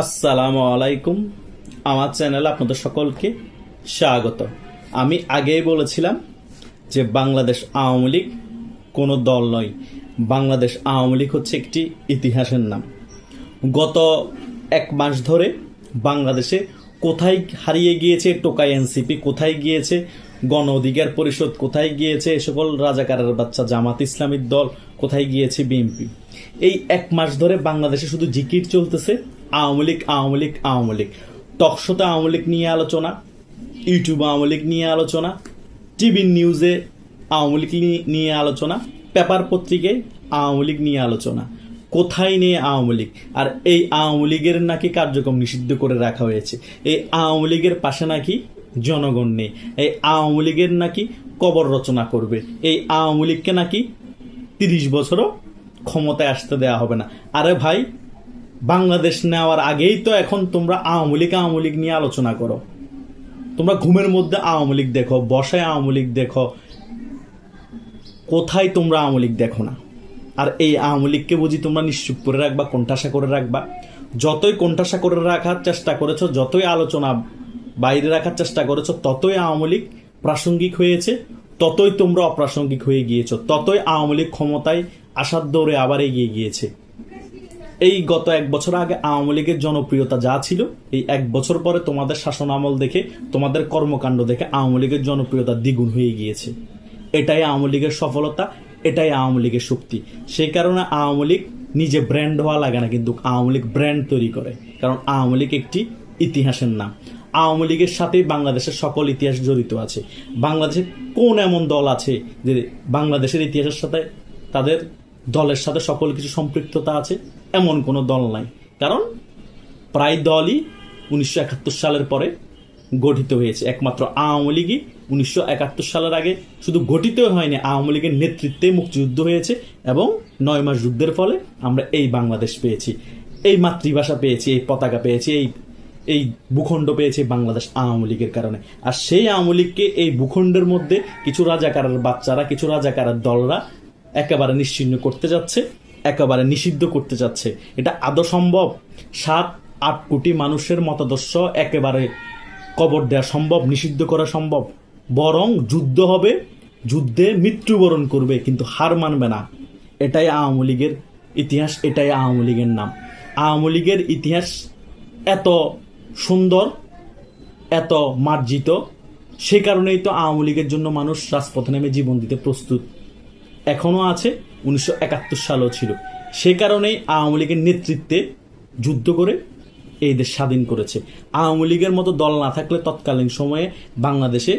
আসসালামু আলাইকুম। আমার চ্যানেলে আপনাদের সকলকে স্বাগত। আমি আগেই বলেছিলাম যে বাংলাদেশ আওয়ামী লীগ কোনো দল নয়। বাংলাদেশ আওয়ামী লীগ হচ্ছে একটি ইতিহাসের নাম। গত এক মাস ধরে বাংলাদেশে কোথায় হারিয়ে গিয়েছে টোকাই এনসিপি, কোথায় গিয়েছে গণ অধিকার পরিষদ, কোথায় গিয়েছে এ সকল রাজাকারের বাচ্চা জামাত ইসলামীর দল, কোথায় গিয়েছে বিএনপি? এই এক মাস ধরে বাংলাদেশে শুধু জিকির চলতেছে আওয়ামী লীগ আওয়ামী লীগ আওয়ামী লীগ টকশোতে আওয়ামী লীগ নিয়ে আলোচনা ইউটিউবে আওয়ামী লীগ নিয়ে আলোচনা টিভি নিউজে আওয়ামী লীগ নিয়ে আলোচনা, পেপার পত্রিকায় আওয়ামী লীগ নিয়ে আলোচনা। কোথায় নিয়ে আওয়ামী লীগ আর এই আওয়ামী লীগের নাকি কার্যক্রম নিষিদ্ধ করে রাখা হয়েছে। এই আওয়ামী লীগের পাশে নাকি জনগণ নেই। এই আওয়ামী লীগের নাকি কবর রচনা করবে। এই আওয়ামী লীগকে নাকি তিরিশ বছরও ক্ষমতায় আসতে দেওয়া হবে না। আরে ভাই বাংলাদেশ নেওয়ার আগেই তো এখন তোমরা আওয়ামী লীগ আওয়ামী লীগ নিয়ে আলোচনা করো। তোমরা ঘুমের মধ্যে আওয়ামী লীগ দেখো, বসায় আওয়ামী লীগ দেখো। কোথায় তোমরা আওয়ামী লীগ দেখো না? আর এই আওয়ামী লীগকে বুঝি তোমরা নিশ্চুপ করে রাখবা, কোণঠাসা করে রাখবা। যতই কোণঠাসা করে রাখার চেষ্টা করেছ, যতই আলোচনা বাইরে রাখার চেষ্টা করেছ, ততই আওয়ামী লীগ প্রাসঙ্গিক হয়েছে, ততই তোমরা অপ্রাসঙ্গিক হয়ে গিয়েছো, ততই আওয়ামী লীগ ক্ষমতায় আসার দৌড়ে আবার এগিয়ে গিয়েছে। এই গত এক বছর আগে আওয়ামী লীগের জনপ্রিয়তা যা ছিল, এই এক বছর পরে তোমাদের শাসন আমল দেখে, তোমাদের কর্মকাণ্ড দেখে আওয়ামী লীগের জনপ্রিয়তা দ্বিগুণ হয়ে গিয়েছে। এটাই আওয়ামী লীগের সফলতা, এটাই আওয়ামী লীগের শক্তি। সেই কারণে আওয়ামী লীগ নিজে ব্র্যান্ড হওয়া লাগে না, কিন্তু আওয়ামী লীগ ব্র্যান্ড তৈরি করে। কারণ আওয়ামী লীগ একটি ইতিহাসের নাম। আওয়ামী লীগের সাথেই বাংলাদেশের সকল ইতিহাস জড়িত আছে। বাংলাদেশে কোন এমন দল আছে যে বাংলাদেশের ইতিহাসের সাথে তাদের দলের সাথে সকল কিছু সম্পৃক্ততা আছে? এমন কোনো দল নাই। কারণ প্রায় দলই উনিশশো একাত্তর সালের পরে গঠিত হয়েছে। একমাত্র আওয়ামী লীগই উনিশশো একাত্তর সালের আগে শুধু গঠিত হয়নি, আওয়ামী লীগের নেতৃত্বে মুক্তিযুদ্ধ হয়েছে এবং নয় মাস যুদ্ধের ফলে আমরা এই বাংলাদেশ পেয়েছি। এই মাতৃভাষা পেয়েছি, এই পতাকা পেয়েছি, এই এই ভূখণ্ড পেয়েছে বাংলাদেশ আওয়ামী লীগের কারণে। আর সেই আওয়ামী লীগকে এই ভূখণ্ডের মধ্যে কিছু রাজাকারের বাচ্চারা, কিছু রাজাকারের দলরা একেবারে নিশ্চিহ্ন করতে যাচ্ছে। একেবারে নিষিদ্ধ করতে যাচ্ছে। এটা আদৌ সম্ভব? সাত, আট কোটি মানুষের মতাদর্শ একেবারে কবর দেওয়া সম্ভব, নিষিদ্ধ করা সম্ভব? বরং যুদ্ধ হবে, যুদ্ধে মৃত্যুবরণ করবে, কিন্তু হার মানবে না। এটাই আওয়ামী লীগের ইতিহাস, এটাই আওয়ামী লীগের নাম। আওয়ামী লীগের ইতিহাস এত সুন্দর, এত মার্জিত, সে কারণেই তো আওয়ামী লীগের জন্য মানুষ রাজপথে নেমে জীবন দিতে প্রস্তুত। এখনও আছে উনিশশো একাত্তর সালও ছিল। সে কারণেই আওয়ামী লীগের নেতৃত্বে যুদ্ধ করে এই দেশ স্বাধীন করেছে। আওয়ামী লীগের মতো দল না থাকলে তৎকালীন সময়ে বাংলাদেশে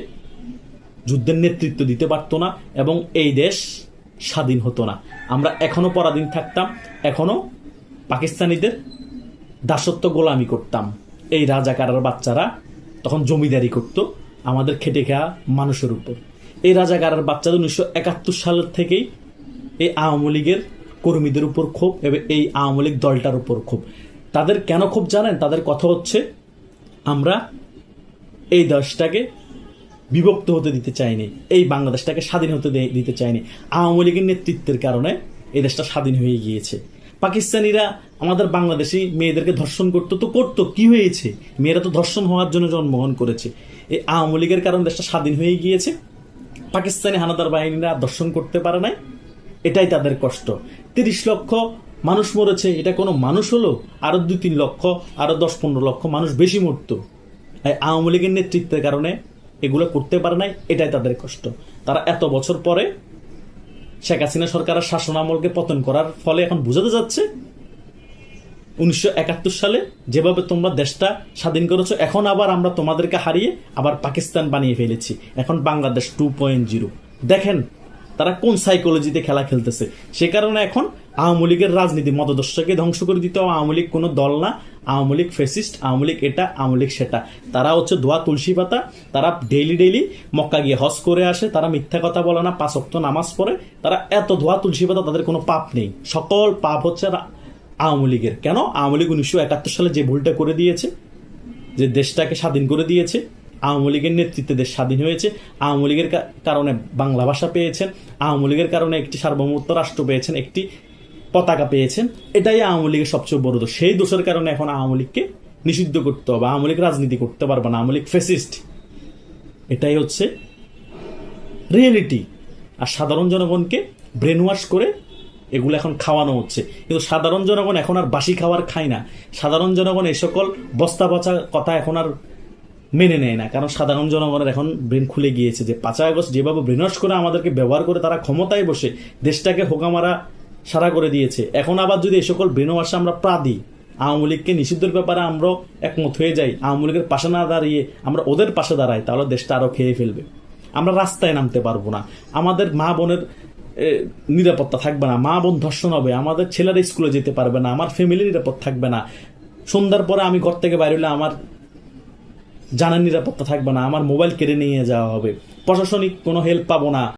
যুদ্ধের নেতৃত্ব দিতে পারতো না এবং এই দেশ স্বাধীন হতো না। আমরা এখনও পরাধীন থাকতাম, এখনও পাকিস্তানিদের দাসত্ব গোলামি করতাম। এই রাজাকারের বাচ্চারা তখন জমিদারি করত, আমাদের খেটে খাওয়া মানুষের উপর। এই রাজাকারের বাচ্চাদের উনিশশো একাত্তর সালের থেকেই এই আওয়ামী লীগের কর্মীদের উপর ক্ষোভ এবং এই আওয়ামী লীগ দলটার উপর ক্ষোভ। তাদের কেন ক্ষোভ জানেন? তাদের কথা হচ্ছে, আমরা এই দেশটাকে বিভক্ত হতে দিতে চাইনি, এই বাংলাদেশটাকে স্বাধীন হতে দিতে চাইনি। আওয়ামী লীগের নেতৃত্বের কারণে এই দেশটা স্বাধীন হয়ে গিয়েছে। পাকিস্তানিরা আমাদের বাংলাদেশি মেয়েদেরকে ধর্ষণ করতো, তো করতো, কি হয়েছে? মেয়েরা তো ধর্ষণ হওয়ার জন্য জন্মগ্রহণ করেছে। এই আওয়ামী লীগের কারণে দেশটা স্বাধীন হয়ে গিয়েছে। পাকিস্তানি হানাদার বাহিনীরা দর্শন করতে পারে নাই। এটাই তাদের কষ্ট। তিরিশ লক্ষ মানুষ মরেছে, এটা কোনো মানুষ হলো? আরও দুই তিন লক্ষ, আরও দশ পনেরো লক্ষ মানুষ বেশি মরতো। আওয়ামী লীগের নেতৃত্বের কারণে এগুলো করতে পারে নাই, এটাই তাদের কষ্ট। তারা এত বছর পরে শেখ হাসিনা সরকারের শাসন আমলকে পতন করার ফলে এখন বোঝাতে যাচ্ছে, উনিশশো একাত্তর সালে যেভাবে তোমরা দেশটা স্বাধীন করেছ, এখন আবার আমরা তোমাদেরকে হারিয়ে আবার পাকিস্তান বানিয়ে ফেলেছি। এখন বাংলাদেশ টু পয়েন্ট জিরো দেখেন তারা কোন সাইকোলজিতে খেলা খেলতেছে? সে কারণে এখন আওয়ামী লীগের রাজনীতি, মতদর্শকে ধ্বংস করে দিতে আওয়ামী লীগ কোনো দল না। Awami League fascist Awami League এটা, আওয়ামী লীগ সেটা। তারা হচ্ছে দোয়া তুলসী পাতা। তারা ডেইলি ডেইলি মক্কা গিয়ে হজ করে আসে। তারা মিথ্যা কথা বলে না। পাঁচ অক্ত নামাজ পড়ে। তারা এত ধোয়া তুলসী পাতা, তাদের কোনো পাপ নেই। সকল পাপ হচ্ছে আওয়ামী লীগের। কেন? আওয়ামী লীগ উনিশশো একাত্তর সালে যে ভুলটা করে দিয়েছে, যে দেশটাকে স্বাধীন করে দিয়েছে আওয়ামী লীগের নেতৃত্বে দেশ স্বাধীন হয়েছে। আওয়ামী লীগের কারণে বাংলা ভাষা পেয়েছেন। আওয়ামী লীগের কারণে একটি সার্বভৌমত্ব রাষ্ট্র পেয়েছেন, একটি পতাকা পেয়েছেন। এটাই আওয়ামী লীগের সবচেয়ে বড় দোষ। সেই দোষের কারণে এখন আওয়ামী লীগকে নিষিদ্ধ করতে হবে। আওয়ামী লীগ রাজনীতি করতে পারবে না। আওয়ামী লীগ ফেসিস্ট এটাই হচ্ছে রিয়েলিটি। আর সাধারণ জনগণকে ব্রেন ওয়াশ করে এগুলো এখন খাওয়ানো হচ্ছে। কিন্তু সাধারণ জনগণ এখন আর বাসি খাবার খায় না। সাধারণ জনগণ এই সকল বস্তা পচা কথা এখন আর মেনে নেয় না। কারণ সাধারণ জনগণের এখন ব্রেন খুলে গিয়েছে যে পাঁচই আগস্ট যেভাবে ব্রেন ওয়াশ করে আমাদেরকে ব্যবহার করে তারা ক্ষমতায় বসে দেশটাকে হোকামারা সারা করে দিয়েছে, এখন আবার যদি এই সকল ব্রেন ওয়াশে আমরা প্রা দিই আওয়ামী লীগকে নিষিদ্ধের ব্যাপারে আমরা একমত হয়ে যাই, আওয়ামী লীগের পাশে না দাঁড়িয়ে আমরা ওদের পাশে দাঁড়াই, তাহলে দেশটা আরও খেয়ে ফেলবে। আমরা রাস্তায় নামতে পারব না। আমাদের মা বোনের নিরাপত্তা থাকবে না। মা বোন ধর্ষণ হবে, আমাদের ছেলেরা স্কুলে যেতে পারবে না, আমার ফ্যামিলি নিরাপদ থাকবে না। সন্ধ্যার পরে আমি ঘর থেকে বাইরে হলে আমার জানার নিরাপত্তা থাকবে না, আমার মোবাইল কেড়ে নিয়ে যাওয়া হবে। প্রশাসনিক কোনো হেল্প পাবো না।